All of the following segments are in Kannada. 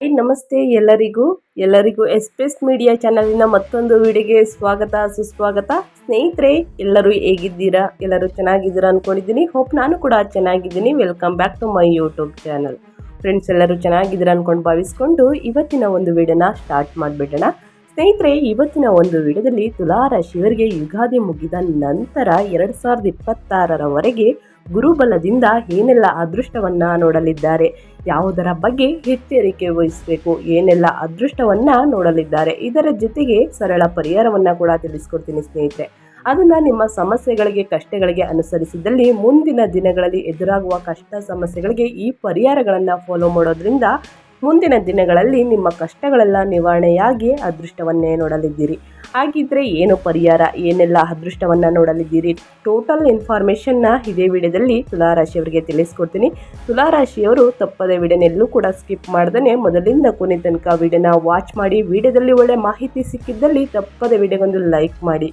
ನಮಸ್ತೆ ಎಲ್ಲರಿಗೂ. ಎಲ್ಲರಿಗೂ ಎಸ್ಪೆಸ್ ಮೀಡಿಯಾ ಚಾನಲಿನ ಮತ್ತೊಂದು ವಿಡಿಯೋಗೆ ಸ್ವಾಗತ, ಸುಸ್ವಾಗತ. ಸ್ನೇಹಿತರೆ, ಎಲ್ಲರೂ ಹೇಗಿದ್ದೀರಾ? ಎಲ್ಲರೂ ಚೆನ್ನಾಗಿದ್ದೀರಾ ಅಂದ್ಕೊಂಡಿದ್ದೀನಿ ಹೋಪ್ ನಾನು ಕೂಡ ಚೆನ್ನಾಗಿದ್ದೀನಿ. Welcome back to my YouTube channel friends ಎಲ್ಲರೂ ಚೆನ್ನಾಗಿದ್ದೀರಾ ಅಂದ್ಕೊಂಡು ಭಾವಿಸ್ಕೊಂಡು ಇವತ್ತಿನ ಒಂದು ವಿಡಿಯೋನ ಸ್ಟಾರ್ಟ್ ಮಾಡಿಬಿಡೋಣ. ಸ್ನೇಹಿತರೆ, ಇವತ್ತಿನ ಒಂದು ವಿಡಿಯೋದಲ್ಲಿ ತುಲಾರಾಶಿಯವರಿಗೆ ಯುಗಾದಿ ಮುಗಿದ ನಂತರ ಎರಡು ಸಾವಿರದ ಇಪ್ಪತ್ತಾರರವರೆಗೆ ಗುರುಬಲದಿಂದ ಏನೆಲ್ಲ ಅದೃಷ್ಟವನ್ನ ನೋಡಲಿದ್ದಾರೆ, ಯಾವುದರ ಬಗ್ಗೆ ಎಚ್ಚರಿಕೆ ವಹಿಸಬೇಕು, ಏನೆಲ್ಲ ಅದೃಷ್ಟವನ್ನ ನೋಡಲಿದ್ದಾರೆ, ಇದರ ಜೊತೆಗೆ ಸರಳ ಪರಿಹಾರವನ್ನ ಕೂಡ ತಿಳಿಸ್ಕೊಡ್ತೀನಿ ಸ್ನೇಹಿತರೆ. ಅದನ್ನ ನಿಮ್ಮ ಸಮಸ್ಯೆಗಳಿಗೆ, ಕಷ್ಟಗಳಿಗೆ ಅನುಸರಿಸಿದಲ್ಲಿ ಮುಂದಿನ ದಿನಗಳಲ್ಲಿ ಎದುರಾಗುವ ಕಷ್ಟ ಸಮಸ್ಯೆಗಳಿಗೆ ಈ ಪರಿಹಾರಗಳನ್ನು ಫಾಲೋ ಮಾಡೋದ್ರಿಂದ ಮುಂದಿನ ದಿನಗಳಲ್ಲಿ ನಿಮ್ಮ ಕಷ್ಟಗಳೆಲ್ಲ ನಿವಾರಣೆಯಾಗಿ ಅದೃಷ್ಟವನ್ನೇ ನೋಡಲಿದ್ದೀರಿ. ಹಾಗಿದ್ರೆ ಏನು ಪರಿಹಾರ? ಏನೆಲ್ಲ ಅದೃಷ್ಟವನ್ನು ನೋಡಲಿದ್ದೀರಿ? ಟೋಟಲ್ ಇನ್ಫಾರ್ಮೇಷನ್ನ ಇದೇ ವಿಡಿಯೋದಲ್ಲಿ ತುಲಾರಾಶಿಯವರಿಗೆ ತಿಳಿಸ್ಕೊಡ್ತೀನಿ. ತುಲಾರಾಶಿಯವರು ತಪ್ಪದ ವಿಡಿಯೋನೆಲ್ಲೂ ಕೂಡ ಸ್ಕಿಪ್ ಮಾಡ್ದೇ ಮೊದಲಿಂದ ಕೊನೆ ತನಕ ವಿಡಿಯೋನ ವಾಚ್ ಮಾಡಿ, ವಿಡಿಯೋದಲ್ಲಿ ಒಳ್ಳೆ ಮಾಹಿತಿ ಸಿಕ್ಕಿದ್ದಲ್ಲಿ ತಪ್ಪದ ವಿಡಿಯೋಗೊಂದು ಲೈಕ್ ಮಾಡಿ.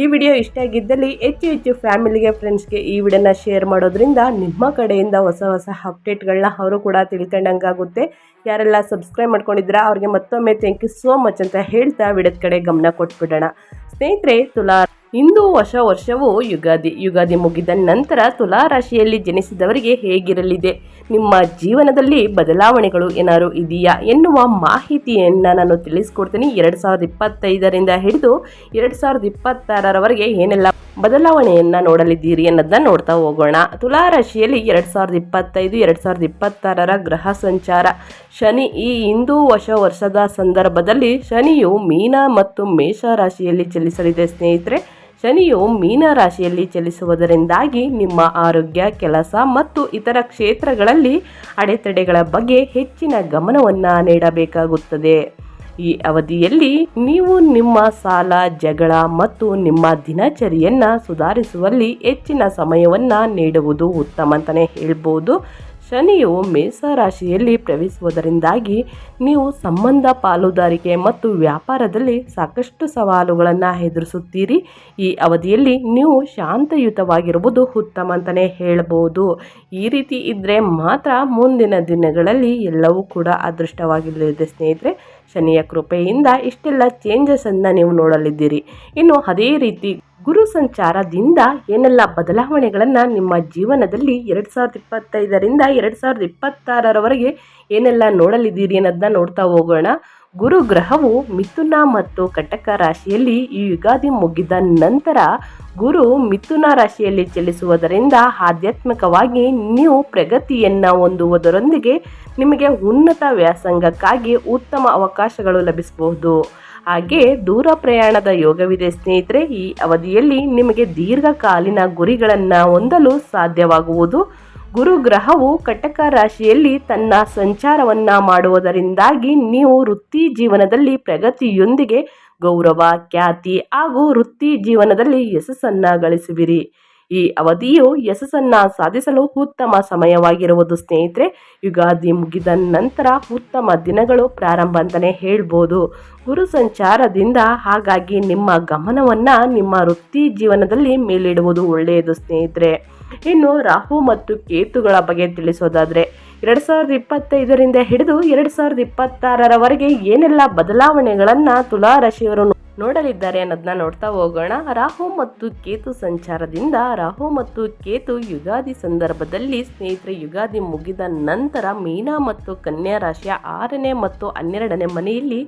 ಈ ವಿಡಿಯೋ ಇಷ್ಟ ಆಗಿದ್ದಲ್ಲಿ ಹೆಚ್ಚು ಹೆಚ್ಚು ಫ್ಯಾಮಿಲಿಗೆ, ಫ್ರೆಂಡ್ಸ್ಗೆ ಈ ವಿಡಿಯೋನ ಶೇರ್ ಮಾಡೋದ್ರಿಂದ ನಿಮ್ಮ ಕಡೆಯಿಂದ ಹೊಸ ಹೊಸ ಅಪ್ಡೇಟ್ಗಳನ್ನ ಅವರು ಕೂಡ ತಿಳ್ಕೊಂಡಂಗಾಗುತ್ತೆ. ಯಾರೆಲ್ಲ ಸಬ್ಸ್ಕ್ರೈಬ್ ಮಾಡ್ಕೊಂಡಿದ್ದೀರಾ, ಅವ್ರಿಗೆ ಮತ್ತೊಮ್ಮೆ ಥ್ಯಾಂಕ್ ಯು ಸೋ ಮಚ್ ಅಂತ ಹೇಳ್ತಾ ವಿಡಿಯೋದ ಕಡೆ ಗಮನ ಕೊಟ್ಬಿಡೋಣ. ಸ್ನೇಹಿತರೆ, ತುಲಾ, ಇಂದು ಹೊಸ ವರ್ಷವು ಯುಗಾದಿ ಯುಗಾದಿ ಮುಗಿದ ನಂತರ ತುಲಾ ರಾಶಿಯಲ್ಲಿ ಜನಿಸಿದವರಿಗೆ ಹೇಗಿರಲಿದೆ? ನಿಮ್ಮ ಜೀವನದಲ್ಲಿ ಬದಲಾವಣೆಗಳು ಏನಾದ್ರು ಇದೆಯಾ ಎನ್ನುವ ಮಾಹಿತಿಯನ್ನು ನಾನು ತಿಳಿಸ್ಕೊಡ್ತೀನಿ. ಎರಡು ಸಾವಿರದ ಇಪ್ಪತ್ತೈದರಿಂದ ಹಿಡಿದು ಎರಡು ಸಾವಿರದ ಇಪ್ಪತ್ತಾರರವರೆಗೆ ಏನೆಲ್ಲ ಬದಲಾವಣೆಯನ್ನು ನೋಡಲಿದ್ದೀರಿ ಅನ್ನೋದನ್ನ ನೋಡ್ತಾ ಹೋಗೋಣ. ತುಲಾ ರಾಶಿಯಲ್ಲಿ ಎರಡು ಸಾವಿರದ ಇಪ್ಪತ್ತೈದು, ಎರಡು ಸಾವಿರದ ಇಪ್ಪತ್ತಾರರ ಗ್ರಹ ಸಂಚಾರ. ಶನಿ ಈ ಹಿಂದೂ ಹೊಸ ವರ್ಷದ ಸಂದರ್ಭದಲ್ಲಿ ಶನಿಯು ಮೀನ ಮತ್ತು ಮೇಷ ರಾಶಿಯಲ್ಲಿ ಚಲಿಸಲಿದೆ ಸ್ನೇಹಿತರೆ. ಶನಿಯು ಮೀನ ರಾಶಿಯಲ್ಲಿ ಚಲಿಸುವುದರಿಂದಾಗಿ ನಿಮ್ಮ ಆರೋಗ್ಯ, ಕೆಲಸ ಮತ್ತು ಇತರ ಕ್ಷೇತ್ರಗಳಲ್ಲಿ ಅಡೆತಡೆಗಳ ಬಗ್ಗೆ ಹೆಚ್ಚಿನ ಗಮನವನ್ನು ನೀಡಬೇಕಾಗುತ್ತದೆ. ಈ ಅವಧಿಯಲ್ಲಿ ನೀವು ನಿಮ್ಮ ಸಾಲ, ಜಗಳ ಮತ್ತು ನಿಮ್ಮ ದಿನಚರಿಯನ್ನು ಸುಧಾರಿಸುವಲ್ಲಿ ಹೆಚ್ಚಿನ ಸಮಯವನ್ನು ನೀಡುವುದು ಉತ್ತಮ ಅಂತಲೇ ಹೇಳ್ಬೋದು. ಶನಿಯು ಮೇಷರಾಶಿಯಲ್ಲಿ ಪ್ರವೇಶಿಸುವುದರಿಂದಾಗಿ ನೀವು ಸಂಬಂಧ ಪಾಲುದಾರಿಕೆ ಮತ್ತು ವ್ಯಾಪಾರದಲ್ಲಿ ಸಾಕಷ್ಟು ಸವಾಲುಗಳನ್ನು ಎದುರಿಸುತ್ತೀರಿ. ಈ ಅವಧಿಯಲ್ಲಿ ನೀವು ಶಾಂತಯುತವಾಗಿರುವುದು ಉತ್ತಮ ಅಂತಲೇ ಹೇಳಬಹುದು. ಈ ರೀತಿ ಇದ್ದರೆ ಮಾತ್ರ ಮುಂದಿನ ದಿನಗಳಲ್ಲಿ ಎಲ್ಲವೂ ಕೂಡ ಅದೃಷ್ಟವಾಗಿರಲಿದೆ ಸ್ನೇಹಿತರೆ. ಶನಿಯ ಕೃಪೆಯಿಂದ ಇಷ್ಟೆಲ್ಲ ಚೇಂಜಸನ್ನು ನೀವು ನೋಡಲಿದ್ದೀರಿ. ಇನ್ನು ಅದೇ ರೀತಿ ಗುರು ಸಂಚಾರದಿಂದ ಏನೆಲ್ಲ ಬದಲಾವಣೆಗಳನ್ನು ನಿಮ್ಮ ಜೀವನದಲ್ಲಿ ಎರಡು ಸಾವಿರದ ಇಪ್ಪತ್ತೈದರಿಂದ ಎರಡು ಸಾವಿರದ ಇಪ್ಪತ್ತಾರರವರೆಗೆ ಏನೆಲ್ಲ ನೋಡಲಿದ್ದೀರಿ ಅನ್ನೋದನ್ನ ನೋಡ್ತಾ ಹೋಗೋಣ. ಗುರು ಗ್ರಹವು ಮಿಥುನ ಮತ್ತು ಕಟಕ ರಾಶಿಯಲ್ಲಿ ಈ ಯುಗಾದಿ ಮುಗಿದ ನಂತರ ಗುರು ಮಿಥುನ ರಾಶಿಯಲ್ಲಿ ಚಲಿಸುವುದರಿಂದ ಆಧ್ಯಾತ್ಮಿಕವಾಗಿ ನೀವು ಪ್ರಗತಿಯನ್ನು ಹೊಂದುವುದರೊಂದಿಗೆ ನಿಮಗೆ ಉನ್ನತ ವ್ಯಾಸಂಗಕ್ಕಾಗಿ ಉತ್ತಮ ಅವಕಾಶಗಳು ಲಭಿಸಬಹುದು. ಹಾಗೆ ದೂರ ಪ್ರಯಾಣದ ಯೋಗವಿದೆ ಸ್ನೇಹಿತರೆ, ಈ ಅವಧಿಯಲ್ಲಿ ನಿಮಗೆ ದೀರ್ಘಕಾಲೀನ ಗುರಿಗಳನ್ನು ಹೊಂದಲು ಸಾಧ್ಯವಾಗುವುದು. ಗುರು ಗ್ರಹವು ಕಟಕ ರಾಶಿಯಲ್ಲಿ ತನ್ನ ಸಂಚಾರವನ್ನು ಮಾಡುವುದರಿಂದಾಗಿ ನೀವು ವೃತ್ತಿ ಜೀವನದಲ್ಲಿ ಪ್ರಗತಿಯೊಂದಿಗೆ ಗೌರವ, ಖ್ಯಾತಿ ಹಾಗೂ ವೃತ್ತಿ ಜೀವನದಲ್ಲಿ ಯಶಸ್ಸನ್ನು ಗಳಿಸುವಿರಿ. ಈ ಅವಧಿಯು ಯಶಸ್ಸನ್ನು ಸಾಧಿಸಲು ಉತ್ತಮ ಸಮಯವಾಗಿರುವುದು ಸ್ನೇಹಿತರೆ. ಯುಗಾದಿ ಮುಗಿದ ನಂತರ ಉತ್ತಮ ದಿನಗಳು ಪ್ರಾರಂಭ ಅಂತಲೇ ಹೇಳ್ಬೋದು. ಗುರು ಸಂಚಾರದಿಂದ ಹಾಗಾಗಿ ನಿಮ್ಮ ಗಮನವನ್ನು ನಿಮ್ಮ ವೃತ್ತಿ ಜೀವನದಲ್ಲಿ ಮೇಲಿಡುವುದು ಒಳ್ಳೆಯದು ಸ್ನೇಹಿತರೆ. ಇನ್ನು ರಾಹು ಮತ್ತು ಕೇತುಗಳ ಬಗ್ಗೆ ತಿಳಿಸೋದಾದರೆ, ಎರಡು ಸಾವಿರದ ಇಪ್ಪತ್ತೈದರಿಂದ ಹಿಡಿದು ಎರಡು ಸಾವಿರದ ಇಪ್ಪತ್ತಾರರವರೆಗೆ ಏನೆಲ್ಲ ಬದಲಾವಣೆಗಳನ್ನು ತುಲಾ ರಾಶಿಯವರು ನೋಡಲಿದ್ದಾರೆ ಅನ್ನೋದನ್ನ ನೋಡ್ತಾ ಹೋಗೋಣ. ರಾಹು ಮತ್ತು ಕೇತು ಸಂಚಾರದಿಂದ ರಾಹು ಮತ್ತು ಕೇತು ಯುಗಾದಿ ಸಂದರ್ಭದಲ್ಲಿ ಸ್ನೇಹಿತರೆ, ಯುಗಾದಿ ಮುಗಿದ ನಂತರ ಮೀನಾ ಮತ್ತು ಕನ್ಯಾ ರಾಶಿಯ ಆರನೇ ಮತ್ತು ಹನ್ನೆರಡನೇ ಮನೆಯಲ್ಲಿ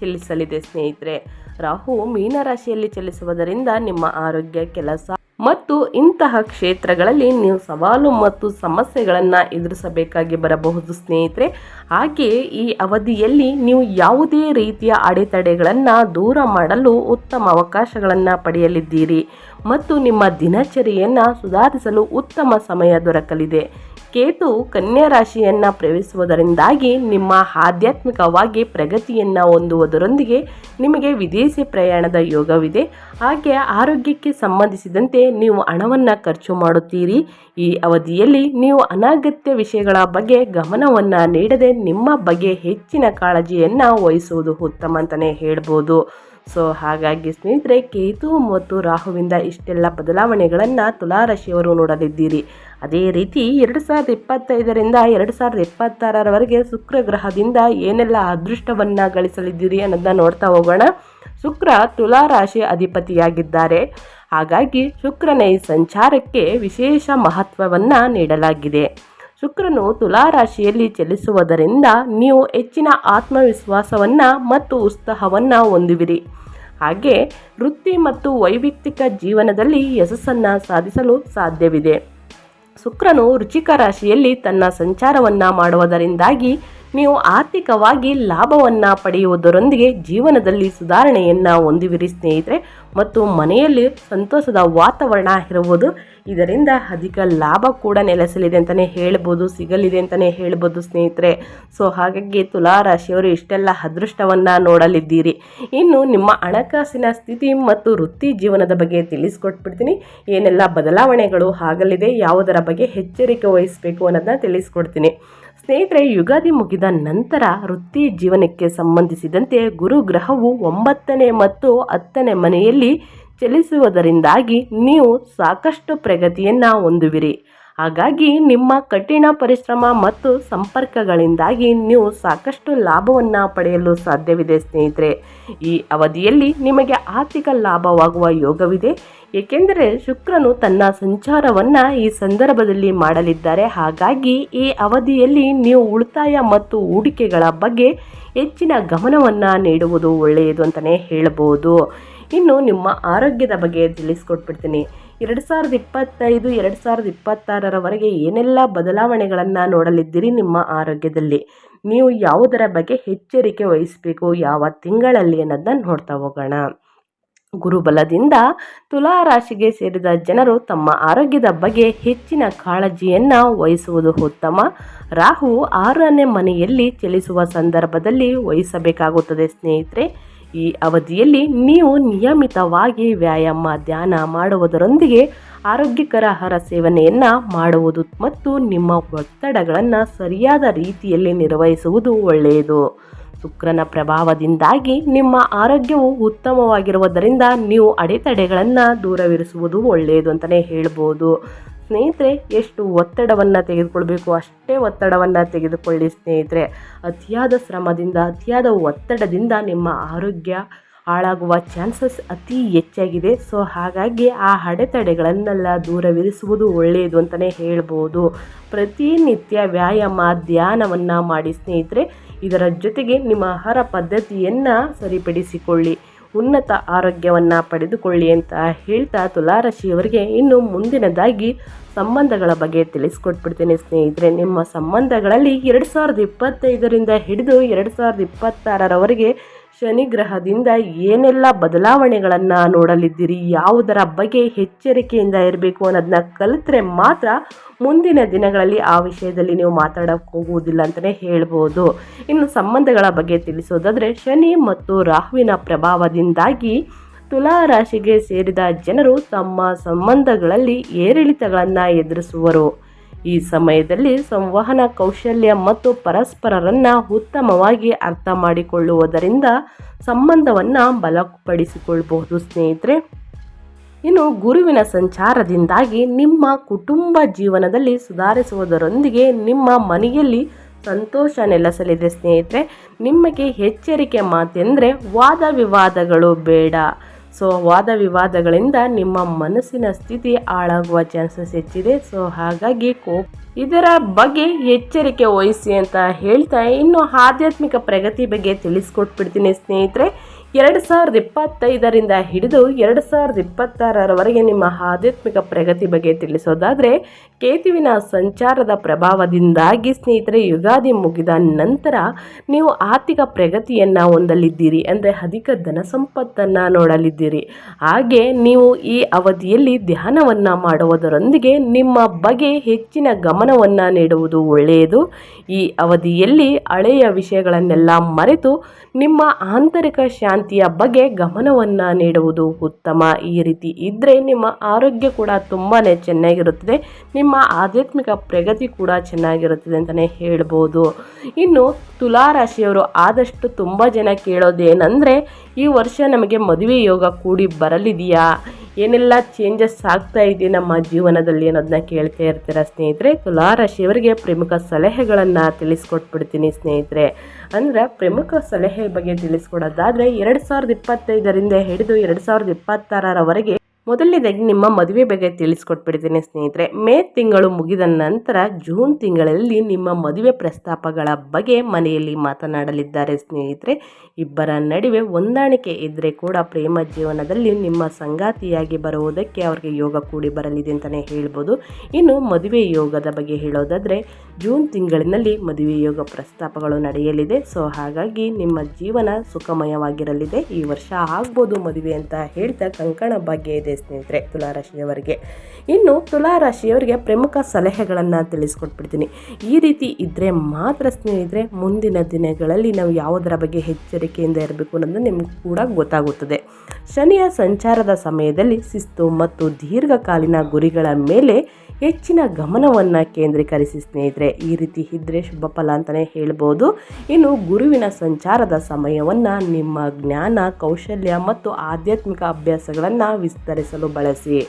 ಚಲಿಸಲಿದೆ ಸ್ನೇಹಿತರೆ. ರಾಹು ಮೀನ ರಾಶಿಯಲ್ಲಿ ಚಲಿಸುವುದರಿಂದ ನಿಮ್ಮ ಆರೋಗ್ಯ ಕೆಲಸ ಮತ್ತು ಇಂತಹ ಕ್ಷೇತ್ರಗಳಲ್ಲಿ ನೀವು ಸವಾಲು ಮತ್ತು ಸಮಸ್ಯೆಗಳನ್ನು ಎದುರಿಸಬೇಕಾಗಿ ಬರಬಹುದು ಸ್ನೇಹಿತರೆ. ಹಾಗೆಯೇ ಈ ಅವಧಿಯಲ್ಲಿ ನೀವು ಯಾವುದೇ ರೀತಿಯ ಅಡೆತಡೆಗಳನ್ನು ದೂರ ಮಾಡಲು ಉತ್ತಮ ಅವಕಾಶಗಳನ್ನು ಪಡೆಯಲಿದ್ದೀರಿ. ಮತ್ತು ನಿಮ್ಮ ದಿನಚರಿಯನ್ನು ಸುಧಾರಿಸಲು ಉತ್ತಮ ಸಮಯ ದೊರಕಲಿದೆ. ಕೇತು ಕನ್ಯಾ ರಾಶಿಯನ್ನು ಪ್ರವೇಶಿಸುವುದರಿಂದಾಗಿ ನಿಮ್ಮ ಆಧ್ಯಾತ್ಮಿಕವಾಗಿ ಪ್ರಗತಿಯನ್ನು ಹೊಂದುವುದರೊಂದಿಗೆ ನಿಮಗೆ ವಿದೇಶಿ ಪ್ರಯಾಣದ ಯೋಗವಿದೆ. ಹಾಗೆ ಆರೋಗ್ಯಕ್ಕೆ ಸಂಬಂಧಿಸಿದಂತೆ ನೀವು ಹಣವನ್ನು ಖರ್ಚು ಮಾಡುತ್ತೀರಿ. ಈ ಅವಧಿಯಲ್ಲಿ ನೀವು ಅನಗತ್ಯ ವಿಷಯಗಳ ಬಗ್ಗೆ ಗಮನವನ್ನು ನೀಡದೆ ನಿಮ್ಮ ಬಗ್ಗೆ ಹೆಚ್ಚಿನ ಕಾಳಜಿಯನ್ನು ವಹಿಸುವುದು ಉತ್ತಮ ಅಂತಲೇ ಹೇಳ್ಬೋದು. ಸೊ ಹಾಗಾಗಿ ಸ್ನೇಹಿತರೆ, ಕೇತು ಮತ್ತು ರಾಹುವಿಂದ ಇಷ್ಟೆಲ್ಲ ಬದಲಾವಣೆಗಳನ್ನು ತುಲಾರಾಶಿಯವರು ನೋಡಲಿದ್ದೀರಿ ಅದೇ ರೀತಿ ಎರಡು ಸಾವಿರದ ಇಪ್ಪತ್ತೈದರಿಂದ ಎರಡು ಸಾವಿರದ ಇಪ್ಪತ್ತಾರರವರೆಗೆ ಶುಕ್ರ ಗ್ರಹದಿಂದ ಏನೆಲ್ಲ ಅದೃಷ್ಟವನ್ನು ಗಳಿಸಲಿದ್ದೀರಿ ಅನ್ನೋದನ್ನ ನೋಡ್ತಾ ಹೋಗೋಣ. ಶುಕ್ರ ತುಲಾರಾಶಿ ಅಧಿಪತಿಯಾಗಿದ್ದಾರೆ. ಹಾಗಾಗಿ ಶುಕ್ರನ ಈ ಸಂಚಾರಕ್ಕೆ ವಿಶೇಷ ಮಹತ್ವವನ್ನು ನೀಡಲಾಗಿದೆ. ಶುಕ್ರನು ತುಲಾರಾಶಿಯಲ್ಲಿ ಚಲಿಸುವುದರಿಂದ ನೀವು ಹೆಚ್ಚಿನ ಆತ್ಮವಿಶ್ವಾಸವನ್ನು ಮತ್ತು ಉತ್ಸಾಹವನ್ನು ಹೊಂದುವಿರಿ. ಹಾಗೆ ವೃತ್ತಿ ಮತ್ತು ವೈಯಕ್ತಿಕ ಜೀವನದಲ್ಲಿ ಯಶಸ್ಸನ್ನು ಸಾಧಿಸಲು ಸಾಧ್ಯವಿದೆ. ಶುಕ್ರನು ರುಚಿಕ ರಾಶಿಯಲ್ಲಿ ತನ್ನ ಸಂಚಾರವನ್ನು ಮಾಡುವುದರಿಂದಾಗಿ ನೀವು ಆರ್ಥಿಕವಾಗಿ ಲಾಭವನ್ನು ಪಡೆಯುವುದರೊಂದಿಗೆ ಜೀವನದಲ್ಲಿ ಸುಧಾರಣೆಯನ್ನು ಹೊಂದಿವಿರಿ ಸ್ನೇಹಿತರೆ. ಮತ್ತು ಮನೆಯಲ್ಲಿ ಸಂತೋಷದ ವಾತಾವರಣ ಇರುವುದು ಇದರಿಂದ ಅಧಿಕ ಲಾಭ ಕೂಡ ನೆಲೆಸಲಿದೆ ಅಂತಲೇ ಹೇಳ್ಬೋದು, ಸಿಗಲಿದೆ ಅಂತಲೇ ಹೇಳ್ಬೋದು ಸ್ನೇಹಿತರೆ. ಸೊ ಹಾಗಾಗಿ ತುಲಾರಾಶಿಯವರು ಇಷ್ಟೆಲ್ಲ ಅದೃಷ್ಟವನ್ನು ನೋಡಲಿದ್ದೀರಿ. ಇನ್ನು ನಿಮ್ಮ ಹಣಕಾಸಿನ ಸ್ಥಿತಿ ಮತ್ತು ವೃತ್ತಿ ಜೀವನದ ಬಗ್ಗೆ ತಿಳಿಸ್ಕೊಟ್ಬಿಡ್ತೀನಿ. ಏನೆಲ್ಲ ಬದಲಾವಣೆಗಳು ಆಗಲಿದೆ, ಯಾವುದರ ಬಗ್ಗೆ ಎಚ್ಚರಿಕೆ ವಹಿಸಬೇಕು ಅನ್ನೋದನ್ನ ತಿಳಿಸ್ಕೊಡ್ತೀನಿ. ಸ್ನೇಹಿತರೆ, ಯುಗಾದಿ ಮುಗಿದ ನಂತರ ವೃತ್ತಿ ಜೀವನಕ್ಕೆ ಸಂಬಂಧಿಸಿದಂತೆ ಗುರು ಗ್ರಹವು ಒಂಬತ್ತನೇ ಮತ್ತು ಹತ್ತನೇ ಮನೆಯಲ್ಲಿ ಚಲಿಸುವುದರಿಂದಾಗಿ ನೀವು ಸಾಕಷ್ಟು ಪ್ರಗತಿಯನ್ನು ಹೊಂದುವಿರಿ. ಹಾಗಾಗಿ ನಿಮ್ಮ ಕಠಿಣ ಪರಿಶ್ರಮ ಮತ್ತು ಸಂಪರ್ಕಗಳಿಂದಾಗಿ ನೀವು ಸಾಕಷ್ಟು ಲಾಭವನ್ನು ಪಡೆಯಲು ಸಾಧ್ಯವಿದೆ, ಸ್ನೇಹಿತರೆ. ಈ ಅವಧಿಯಲ್ಲಿ ನಿಮಗೆ ಆರ್ಥಿಕ ಲಾಭವಾಗುವ ಯೋಗವಿದೆ. ಏಕೆಂದರೆ ಶುಕ್ರನು ತನ್ನ ಸಂಚಾರವನ್ನು ಈ ಸಂದರ್ಭದಲ್ಲಿ ಮಾಡಲಿದ್ದಾರೆ. ಹಾಗಾಗಿ ಈ ಅವಧಿಯಲ್ಲಿ ನೀವು ಉಳಿತಾಯ ಮತ್ತು ಹೂಡಿಕೆಗಳ ಬಗ್ಗೆ ಹೆಚ್ಚಿನ ಗಮನವನ್ನು ನೀಡುವುದು ಒಳ್ಳೆಯದು ಅಂತಲೇ ಹೇಳಬಹುದು. ಇನ್ನು ನಿಮ್ಮ ಆರೋಗ್ಯದ ಬಗ್ಗೆ ತಿಳಿಸ್ಕೊಟ್ಬಿಡ್ತೀನಿ. ಎರಡು ಸಾವಿರದ ಇಪ್ಪತ್ತೈದು, ಎರಡು ಸಾವಿರದ ಇಪ್ಪತ್ತಾರರವರೆಗೆ ಏನೆಲ್ಲ ಬದಲಾವಣೆಗಳನ್ನು ನೋಡಲಿದ್ದೀರಿ ನಿಮ್ಮ ಆರೋಗ್ಯದಲ್ಲಿ? ನೀವು ಯಾವುದರ ಬಗ್ಗೆ ಎಚ್ಚರಿಕೆ ವಹಿಸಬೇಕು? ಯಾವ ತಿಂಗಳಲ್ಲಿ ಅನ್ನೋದನ್ನ ನೋಡ್ತಾ ಹೋಗೋಣ. ಗುರುಬಲದಿಂದ ತುಲಾ ರಾಶಿಗೆ ಸೇರಿದ ಜನರು ತಮ್ಮ ಆರೋಗ್ಯದ ಬಗ್ಗೆ ಹೆಚ್ಚಿನ ಕಾಳಜಿಯನ್ನು ವಹಿಸುವುದು ಉತ್ತಮ. ರಾಹು ಆರನೇ ಮನೆಯಲ್ಲಿ ಚಲಿಸುವ ಸಂದರ್ಭದಲ್ಲಿ ವಹಿಸಬೇಕಾಗುತ್ತದೆ ಸ್ನೇಹಿತರೆ. ಈ ಅವಧಿಯಲ್ಲಿ ನೀವು ನಿಯಮಿತವಾಗಿ ವ್ಯಾಯಾಮ, ಧ್ಯಾನ ಮಾಡುವುದರೊಂದಿಗೆ ಆರೋಗ್ಯಕರ ಆಹಾರ ಸೇವನೆಯನ್ನು ಮಾಡುವುದು ಮತ್ತು ನಿಮ್ಮ ಒತ್ತಡಗಳನ್ನು ಸರಿಯಾದ ರೀತಿಯಲ್ಲಿ ನಿರ್ವಹಿಸುವುದು ಒಳ್ಳೆಯದು. ಶುಕ್ರನ ಪ್ರಭಾವದಿಂದಾಗಿ ನಿಮ್ಮ ಆರೋಗ್ಯವು ಉತ್ತಮವಾಗಿರುವುದರಿಂದ ನೀವು ಅಡೆತಡೆಗಳನ್ನು ದೂರವಿರಿಸುವುದು ಒಳ್ಳೆಯದು ಅಂತಲೇ ಹೇಳ್ಬೋದು. ಸ್ನೇಹಿತರೆ, ಎಷ್ಟು ಒತ್ತಡವನ್ನು ತೆಗೆದುಕೊಳ್ಬೇಕು, ಅಷ್ಟೇ ಒತ್ತಡವನ್ನು ತೆಗೆದುಕೊಳ್ಳಿ ಸ್ನೇಹಿತರೆ. ಅತಿಯಾದ ಶ್ರಮದಿಂದ, ಅತಿಯಾದ ಒತ್ತಡದಿಂದ ನಿಮ್ಮ ಆರೋಗ್ಯ ಹಾಳಾಗುವ ಚಾನ್ಸಸ್ ಅತಿ ಹೆಚ್ಚಾಗಿದೆ. ಸೊ, ಹಾಗಾಗಿ ಆ ಅಡೆತಡೆಗಳನ್ನೆಲ್ಲ ದೂರವಿರಿಸುವುದು ಒಳ್ಳೆಯದು ಅಂತಲೇ ಹೇಳ್ಬೋದು. ಪ್ರತಿನಿತ್ಯ ವ್ಯಾಯಾಮ, ಧ್ಯಾನವನ್ನು ಮಾಡಿ ಸ್ನೇಹಿತರೆ, ಇದರ ಜೊತೆಗೆ ನಿಮ್ಮ ಆಹಾರ ಪದ್ಧತಿಯನ್ನು ಸರಿಪಡಿಸಿಕೊಳ್ಳಿ. ಉನ್ನತ ಆರೋಗ್ಯವನ್ನು ಪಡೆದುಕೊಳ್ಳಿ ಅಂತ ಹೇಳ್ತಾ ತುಲಾರಶಿಯವರಿಗೆ ಇನ್ನು ಮುಂದಿನದಾಗಿ ಸಂಬಂಧಗಳ ಬಗ್ಗೆ ತಿಳಿಸ್ಕೊಟ್ಬಿಡ್ತೀನಿ ಸ್ನೇಹಿತರೆ. ನಿಮ್ಮ ಸಂಬಂಧಗಳಲ್ಲಿ ಎರಡು ಸಾವಿರದ ಇಪ್ಪತ್ತೈದರಿಂದ ಹಿಡಿದು ಎರಡು ಸಾವಿರದ ಇಪ್ಪತ್ತಾರರವರೆಗೆ ಶನಿ ಗ್ರಹದಿಂದ ಏನೆಲ್ಲ ಬದಲಾವಣೆಗಳನ್ನು ನೋಡಲಿದ್ದೀರಿ? ಯಾವುದರ ಬಗ್ಗೆ ಎಚ್ಚರಿಕೆಯಿಂದ ಇರಬೇಕು ಅನ್ನೋದನ್ನ ಕಲಿತ್ರೆ ಮಾತ್ರ ಮುಂದಿನ ದಿನಗಳಲ್ಲಿ ಆ ವಿಷಯದಲ್ಲಿ ನೀವು ಮಾತಾಡೋಕೆ ಹೋಗುವುದಿಲ್ಲ ಅಂತಲೇ ಹೇಳ್ಬೋದು. ಇನ್ನು ಸಂಬಂಧಗಳ ಬಗ್ಗೆ ತಿಳಿಸೋದಾದರೆ, ಶನಿ ಮತ್ತು ರಾಹುವಿನ ಪ್ರಭಾವದಿಂದಾಗಿ ತುಲಾ ರಾಶಿಗೆ ಸೇರಿದ ಜನರು ತಮ್ಮ ಸಂಬಂಧಗಳಲ್ಲಿ ಏರಿಳಿತಗಳನ್ನು ಎದುರಿಸುವರು. ಈ ಸಮಯದಲ್ಲಿ ಸಂವಹನ ಕೌಶಲ್ಯ ಮತ್ತು ಪರಸ್ಪರರನ್ನು ಉತ್ತಮವಾಗಿ ಅರ್ಥ ಮಾಡಿಕೊಳ್ಳುವುದರಿಂದ ಸಂಬಂಧವನ್ನು ಬಲಪಡಿಸಿಕೊಳ್ಳಬಹುದು ಸ್ನೇಹಿತರೆ. ಇನ್ನು ಗುರುವಿನ ಸಂಚಾರದಿಂದಾಗಿ ನಿಮ್ಮ ಕುಟುಂಬ ಜೀವನದಲ್ಲಿ ಸುಧಾರಿಸುವುದರೊಂದಿಗೆ ನಿಮ್ಮ ಮನೆಯಲ್ಲಿ ಸಂತೋಷ ನೆಲೆಸಲಿದೆ, ಸ್ನೇಹಿತರೆ. ನಿಮಗೆ ಎಚ್ಚರಿಕೆ ಮಾತೆಂದರೆ ವಾದ ವಿವಾದಗಳು ಬೇಡ. ಸೊ ವಾದ ವಿವಾದಗಳಿಂದ ನಿಮ್ಮ ಮನಸ್ಸಿನ ಸ್ಥಿತಿ ಹಾಳಾಗುವ ಚಾನ್ಸಸ್ ಹೆಚ್ಚಿದೆ. ಸೊ ಹಾಗಾಗಿ ಕೋಪ ಇದರ ಬಗ್ಗೆ ಎಚ್ಚರಿಕೆ ವಹಿಸಿ ಅಂತ ಹೇಳ್ತಾ ಇನ್ನು ಆಧ್ಯಾತ್ಮಿಕ ಪ್ರಗತಿ ಬಗ್ಗೆ ತಿಳಿಸ್ಕೊಟ್ಬಿಡ್ತೀನಿ ಸ್ನೇಹಿತರೆ. ಎರಡು ಸಾವಿರದ ಇಪ್ಪತ್ತೈದರಿಂದ ಹಿಡಿದು ಎರಡು ಸಾವಿರದ ಇಪ್ಪತ್ತಾರರವರೆಗೆ ನಿಮ್ಮ ಆಧ್ಯಾತ್ಮಿಕ ಪ್ರಗತಿ ಬಗ್ಗೆ ತಿಳಿಸೋದಾದರೆ, ಕೇತುವಿನ ಸಂಚಾರದ ಪ್ರಭಾವದಿಂದಾಗಿ ಸ್ನೇಹಿತರೆ, ಯುಗಾದಿ ಮುಗಿದ ನಂತರ ನೀವು ಆರ್ಥಿಕ ಪ್ರಗತಿಯನ್ನು ಹೊಂದಲಿದ್ದೀರಿ. ಅಂದರೆ ಅಧಿಕ ಧನ ಸಂಪತ್ತನ್ನು ನೋಡಲಿದ್ದೀರಿ. ಹಾಗೆ ನೀವು ಈ ಅವಧಿಯಲ್ಲಿ ಧ್ಯಾನವನ್ನು ಮಾಡುವುದರೊಂದಿಗೆ ನಿಮ್ಮ ಬಗ್ಗೆ ಹೆಚ್ಚಿನ ಗಮನವನ್ನು ನೀಡುವುದು ಒಳ್ಳೆಯದು. ಈ ಅವಧಿಯಲ್ಲಿ ಹಳೆಯ ವಿಷಯಗಳನ್ನೆಲ್ಲ ಮರೆತು ನಿಮ್ಮ ಆಂತರಿಕ ಶಾಂತಿ ವಿಶ್ರಾಂತಿಯ ಬಗ್ಗೆ ಗಮನವನ್ನು ನೀಡುವುದು ಉತ್ತಮ. ಈ ರೀತಿ ಇದ್ದರೆ ನಿಮ್ಮ ಆರೋಗ್ಯ ಕೂಡ ತುಂಬಾ ಚೆನ್ನಾಗಿರುತ್ತದೆ. ನಿಮ್ಮ ಆಧ್ಯಾತ್ಮಿಕ ಪ್ರಗತಿ ಕೂಡ ಚೆನ್ನಾಗಿರುತ್ತದೆ ಅಂತಲೇ ಹೇಳ್ಬೋದು. ಇನ್ನು ತುಲಾರಾಶಿಯವರು ಆದಷ್ಟು ತುಂಬ ಜನ ಕೇಳೋದೇನೆಂದರೆ, ಈ ವರ್ಷ ನಮಗೆ ಮದುವೆ ಯೋಗ ಕೂಡಿ ಬರಲಿದೆಯಾ? ಏನೆಲ್ಲ ಚೇಂಜಸ್ ಆಗ್ತಾ ಇದೆ ನಮ್ಮ ಜೀವನದಲ್ಲಿ ಅನ್ನೋದನ್ನ ಕೇಳ್ತಾ ಇರ್ತೀರ ಸ್ನೇಹಿತರೆ? ತುಲಾ ರಾಶಿಯವರಿಗೆ ಪ್ರಮುಖ ಸಲಹೆಗಳನ್ನು ತಿಳಿಸ್ಕೊಟ್ಬಿಡ್ತೀನಿ ಸ್ನೇಹಿತರೆ. ಅಂದ್ರೆ ಪ್ರಮುಖ ಸಲಹೆ ಬಗ್ಗೆ ತಿಳಿಸ್ಕೊಡೋದಾದ್ರೆ, ಎರಡು ಸಾವಿರದ ಇಪ್ಪತ್ತೈದರಿಂದ ಹಿಡಿದು ಎರಡು ಸಾವಿರದ ಇಪ್ಪತ್ತಾರರವರೆಗೆ ಮೊದಲನೇದಾಗಿ ನಿಮ್ಮ ಮದುವೆ ಬಗ್ಗೆ ತಿಳಿಸ್ಕೊಟ್ಬಿಡ್ತೀನಿ ಸ್ನೇಹಿತರೆ. ಮೇ ತಿಂಗಳು ಮುಗಿದ ನಂತರ ಜೂನ್ ತಿಂಗಳಲ್ಲಿ ನಿಮ್ಮ ಮದುವೆ ಪ್ರಸ್ತಾಪಗಳ ಬಗ್ಗೆ ಮನೆಯಲ್ಲಿ ಮಾತನಾಡಲಿದ್ದಾರೆ ಸ್ನೇಹಿತರೆ. ಇಬ್ಬರ ನಡುವೆ ಹೊಂದಾಣಿಕೆ ಇದ್ದರೆ ಕೂಡ ಪ್ರೇಮ ಜೀವನದಲ್ಲಿ ನಿಮ್ಮ ಸಂಗಾತಿಯಾಗಿ ಬರುವುದಕ್ಕೆ ಅವರಿಗೆ ಯೋಗ ಕೂಡಿ ಬರಲಿದೆ ಅಂತಲೇ ಹೇಳ್ಬೋದು. ಇನ್ನು ಮದುವೆ ಯೋಗದ ಬಗ್ಗೆ ಹೇಳೋದಾದರೆ, ಜೂನ್ ತಿಂಗಳಿನಲ್ಲಿ ಮದುವೆ ಯೋಗ ಪ್ರಸ್ತಾಪಗಳು ನಡೆಯಲಿದೆ. ಸೊ ಹಾಗಾಗಿ ನಿಮ್ಮ ಜೀವನ ಸುಖಮಯವಾಗಿರಲಿದೆ. ಈ ವರ್ಷ ಆಗ್ಬೋದು ಮದುವೆ ಅಂತ ಹೇಳ್ತಾ ಕಂಕಣ ಭಾಗ್ಯ ಇದೆ ಸ್ನೇಹಿತರೆ, ತುಲಾರಾಶಿಯವರಿಗೆ. ಇನ್ನು ತುಲಾರಾಶಿಯವರಿಗೆ ಪ್ರಮುಖ ಸಲಹೆಗಳನ್ನು ತಿಳಿಸ್ಕೊಟ್ಬಿಡ್ತೀನಿ. ಈ ರೀತಿ ಇದ್ದರೆ ಮಾತ್ರ ಸ್ನೇಹಿತರೆ, ಮುಂದಿನ ದಿನಗಳಲ್ಲಿ ನಾವು ಯಾವುದರ ಬಗ್ಗೆ ಎಚ್ಚರಿಕೆಯಿಂದ ಇರಬೇಕು ಅನ್ನೋದು ನಿಮ್ಗೆ ಕೂಡ ಗೊತ್ತಾಗುತ್ತದೆ. ಶನಿಯ ಸಂಚಾರದ ಸಮಯದಲ್ಲಿ ಶಿಸ್ತು ಮತ್ತು ದೀರ್ಘಕಾಲೀನ ಗುರಿಗಳ ಮೇಲೆ ಹೆಚ್ಚಿನ ಗಮನವನ್ನು ಕೇಂದ್ರೀಕರಿಸಿ ಸ್ನೇಹಿತರೆ, ಈ ರೀತಿ ಇದ್ರೆ ಶುಭ ಫಲ ಅಂತಲೇ ಹೇಳ್ಬೋದು. ಇನ್ನು ಗುರುವಿನ ಸಂಚಾರದ ಸಮಯವನ್ನು, ನಿಮ್ಮ ಜ್ಞಾನ, ಕೌಶಲ್ಯ ಮತ್ತು ಆಧ್ಯಾತ್ಮಿಕ ಅಭ್ಯಾಸಗಳನ್ನು ವಿಸ್ತರಿಸಲು ಬಳಸಿ.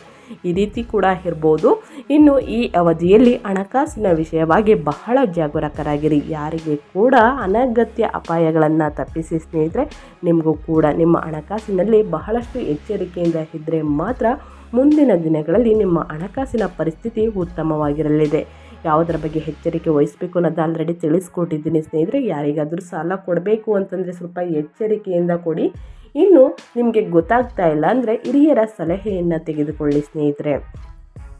ಈ ರೀತಿ ಕೂಡ ಇರ್ಬೋದು. ಇನ್ನು ಈ ಅವಧಿಯಲ್ಲಿ ಹಣಕಾಸಿನ ವಿಷಯವಾಗಿ ಬಹಳ ಜಾಗರೂಕರಾಗಿರಿ. ಯಾರಿಗೆ ಕೂಡ ಅನಗತ್ಯ ಅಪಾಯಗಳನ್ನು ತಪ್ಪಿಸಿ ಸ್ನೇಹಿತರೆ, ನಿಮಗೂ ಕೂಡ ನಿಮ್ಮ ಹಣಕಾಸಿನಲ್ಲಿ ಬಹಳಷ್ಟು ಎಚ್ಚರಿಕೆಯಿಂದ ಇದ್ದರೆ ಮಾತ್ರ ಮುಂದಿನ ದಿನಗಳಲ್ಲಿ ನಿಮ್ಮ ಹಣಕಾಸಿನ ಪರಿಸ್ಥಿತಿ ಉತ್ತಮವಾಗಿರಲಿದೆ. ಯಾವುದರ ಬಗ್ಗೆ ಎಚ್ಚರಿಕೆ ವಹಿಸಬೇಕು ಅನ್ನೋದು ಆಲ್ರೆಡಿ ತಿಳಿಸ್ಕೊಟ್ಟಿದ್ದೀನಿ. ಸ್ನೇಹಿತರೆ, ಯಾರಿಗಾದರೂ ಸಾಲ ಕೊಡಬೇಕು ಅಂತಂದರೆ ಸ್ವಲ್ಪ ಎಚ್ಚರಿಕೆಯಿಂದ ಕೊಡಿ. ಇನ್ನು ನಿಮಗೆ ಗೊತ್ತಾಗ್ತಾ ಇಲ್ಲ ಅಂದರೆ ಹಿರಿಯರ ಸಲಹೆಯನ್ನು ತೆಗೆದುಕೊಳ್ಳಿ ಸ್ನೇಹಿತರೆ.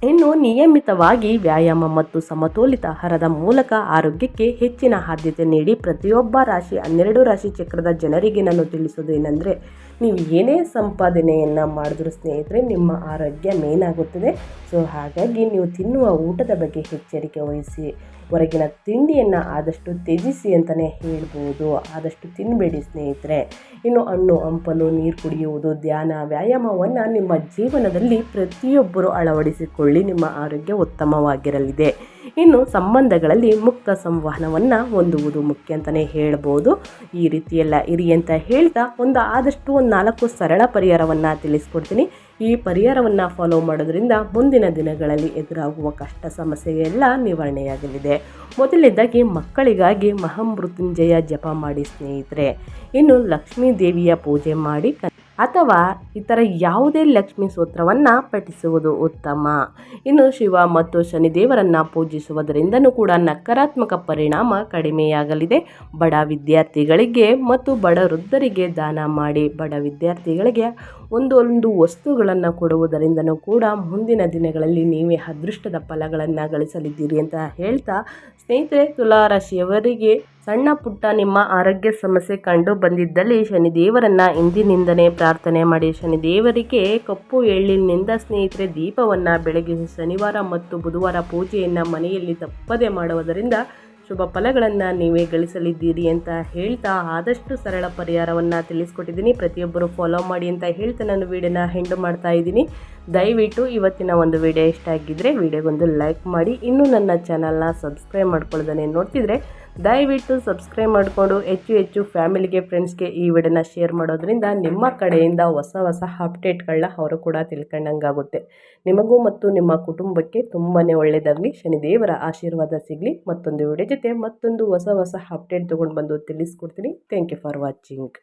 ಇನ್ನು ನಿಯಮಿತವಾಗಿ ವ್ಯಾಯಾಮ ಮತ್ತು ಸಮತೋಲಿತ ಆಹಾರದ ಮೂಲಕ ಆರೋಗ್ಯಕ್ಕೆ ಹೆಚ್ಚಿನ ಆದ್ಯತೆ ನೀಡಿ ಪ್ರತಿಯೊಬ್ಬ ರಾಶಿ ಹನ್ನೆರಡು ರಾಶಿ ಚಕ್ರದ ಜನರಿಗೆ ನಾನು ತಿಳಿಸೋದು ಏನಂದರೆ ನೀವು ಏನೇ ಸಂಪಾದನೆಯನ್ನು ಮಾಡಿದ್ರು ಸ್ನೇಹಿತರೆ ನಿಮ್ಮ ಆರೋಗ್ಯ ಮೇನ್ ಆಗುತ್ತದೆ ಸೊ ಹಾಗಾಗಿ ನೀವು ತಿನ್ನುವ ಊಟದ ಬಗ್ಗೆ ಎಚ್ಚರಿಕೆ ವಹಿಸಿ. ಹೊರಗಿನ ತಿಂಡಿಯನ್ನು ಆದಷ್ಟು ತ್ಯಜಿಸಿ ಅಂತಲೇ ಹೇಳ್ಬೋದು. ಆದಷ್ಟು ತಿನ್ನಬೇಡಿ ಸ್ನೇಹಿತರೆ. ಇನ್ನು ಹಣ್ಣು, ಹಂಪಲು, ನೀರು ಕುಡಿಯುವುದು, ಧ್ಯಾನ, ವ್ಯಾಯಾಮವನ್ನು ನಿಮ್ಮ ಜೀವನದಲ್ಲಿ ಪ್ರತಿಯೊಬ್ಬರು ಅಳವಡಿಸಿಕೊಳ್ಳಿ. ನಿಮ್ಮ ಆರೋಗ್ಯ ಉತ್ತಮವಾಗಿರಲಿದೆ. ಇನ್ನು ಸಂಬಂಧಗಳಲ್ಲಿ ಮುಕ್ತ ಸಂವಹನವನ್ನು ಹೊಂದುವುದು ಮುಖ್ಯ ಅಂತಲೇ ಹೇಳ್ಬೋದು. ಈ ರೀತಿಯೆಲ್ಲ ಇರಿ ಅಂತ ಹೇಳ್ತಾ ಒಂದು ಆದಷ್ಟು ಒಂದು ನಾಲ್ಕು ಸರಳ ಪರಿಹಾರವನ್ನು ತಿಳಿಸ್ಕೊಡ್ತೀನಿ. ಈ ಪರಿಹಾರವನ್ನು ಫಾಲೋ ಮಾಡೋದ್ರಿಂದ ಮುಂದಿನ ದಿನಗಳಲ್ಲಿ ಎದುರಾಗುವ ಕಷ್ಟ ಸಮಸ್ಯೆ ಎಲ್ಲ ನಿವಾರಣೆಯಾಗಲಿದೆ. ಮೊದಲನೇದಾಗಿ ಮಕ್ಕಳಿಗಾಗಿ ಮಹಾಮೃತ್ಯುಂಜಯ ಜಪ ಮಾಡಿ ಸ್ನೇಹಿತರೆ. ಇನ್ನು ಲಕ್ಷ್ಮೀ ದೇವಿಯ ಪೂಜೆ ಮಾಡಿ ಅಥವಾ ಇತರ ಯಾವುದೇ ಲಕ್ಷ್ಮಿ ಸೂತ್ರವನ್ನು ಪಠಿಸುವುದು ಉತ್ತಮ. ಇನ್ನು ಶಿವ ಮತ್ತು ಶನಿದೇವರನ್ನು ಪೂಜಿಸುವುದರಿಂದನೂ ಕೂಡ ನಕಾರಾತ್ಮಕ ಪರಿಣಾಮ ಕಡಿಮೆಯಾಗಲಿದೆ. ಬಡ ವಿದ್ಯಾರ್ಥಿಗಳಿಗೆ ಮತ್ತು ಬಡ ವೃದ್ಧರಿಗೆ ದಾನ ಮಾಡಿ ಬಡ ವಿದ್ಯಾರ್ಥಿಗಳಿಗೆ ಒಂದೊಂದು ಒಂದು ವಸ್ತುಗಳನ್ನು ಕೊಡುವುದರಿಂದನೂ ಕೂಡ ಮುಂದಿನ ದಿನಗಳಲ್ಲಿ ನೀವೇ ಅದೃಷ್ಟದ ಫಲಗಳನ್ನು ಗಳಿಸಲಿದ್ದೀರಿ ಅಂತ ಹೇಳ್ತಾ ಸ್ನೇಹಿತರೆ, ತುಲಾರಾಶಿಯವರಿಗೆ ಸಣ್ಣ ಪುಟ್ಟ ನಿಮ್ಮ ಆರೋಗ್ಯ ಸಮಸ್ಯೆ ಕಂಡು ಬಂದಿದ್ದಲ್ಲಿ ಶನಿದೇವರನ್ನು ಇಂದಿನಿಂದನೇ ಪ್ರಾರ್ಥನೆ ಮಾಡಿ. ಶನಿದೇವರಿಗೆ ಕಪ್ಪು ಎಳ್ಳಿನಿಂದ ಸ್ನೇಹಿತರೆ, ದೀಪವನ್ನು ಬೆಳಗಿಸಿ ಶನಿವಾರ ಮತ್ತು ಬುಧವಾರ ಪೂಜೆಯನ್ನು ಮನೆಯಲ್ಲಿ ತಪ್ಪದೆ ಮಾಡುವುದರಿಂದ ಶುಭ ಫಲಗಳನ್ನು ನೀವೇ ಗಳಿಸಲಿದ್ದೀರಿ ಅಂತ ಹೇಳ್ತಾ ಆದಷ್ಟು ಸರಳ ಪರಿಹಾರವನ್ನು ತಿಳಿಸ್ಕೊಟ್ಟಿದ್ದೀನಿ. ಪ್ರತಿಯೊಬ್ಬರು ಫಾಲೋ ಮಾಡಿ ಅಂತ ಹೇಳ್ತಾ ನಾನು ವೀಡಿಯೋನ ಹೆಂಡು ಮಾಡ್ತಾ ಇದ್ದೀನಿ. ದಯವಿಟ್ಟು ಇವತ್ತಿನ ಒಂದು ವಿಡಿಯೋ ಇಷ್ಟ ಆಗಿದ್ದರೆ ವಿಡಿಯೋಗೊಂದು ಲೈಕ್ ಮಾಡಿ. ಇನ್ನೂ ನನ್ನ ಚಾನಲ್ನ ಸಬ್ಸ್ಕ್ರೈಬ್ ಮಾಡ್ಕೊಳ್ಳೋದನ್ನೇ ನೋಡ್ತಿದ್ರೆ ದಯವಿಟ್ಟು ಸಬ್ಸ್ಕ್ರೈಬ್ ಮಾಡಿಕೊಂಡು ಹೆಚ್ಚು ಹೆಚ್ಚು ಫ್ಯಾಮಿಲಿಗೆ, ಫ್ರೆಂಡ್ಸ್ಗೆ ಈ ವಿಡಿಯೋನ ಶೇರ್ ಮಾಡೋದ್ರಿಂದ ನಿಮ್ಮ ಕಡೆಯಿಂದ ಹೊಸ ಹೊಸ ಅಪ್ಡೇಟ್ಗಳನ್ನ ಅವರು ಕೂಡ ತಿಳ್ಕೊಂಡಂಗಾಗುತ್ತೆ. ನಿಮಗೂ ಮತ್ತು ನಿಮ್ಮ ಕುಟುಂಬಕ್ಕೆ ತುಂಬಾ ಒಳ್ಳೆಯದಾಗಲಿ ಶನಿದೇವರ ಆಶೀರ್ವಾದ ಸಿಗಲಿ. ಮತ್ತೊಂದು ವಿಡಿಯೋ ಜೊತೆ ಮತ್ತೊಂದು ಹೊಸ ಹೊಸ ಅಪ್ಡೇಟ್ ತೊಗೊಂಡು ಬಂದು ತಿಳಿಸ್ಕೊಡ್ತೀನಿ. Thank you for watching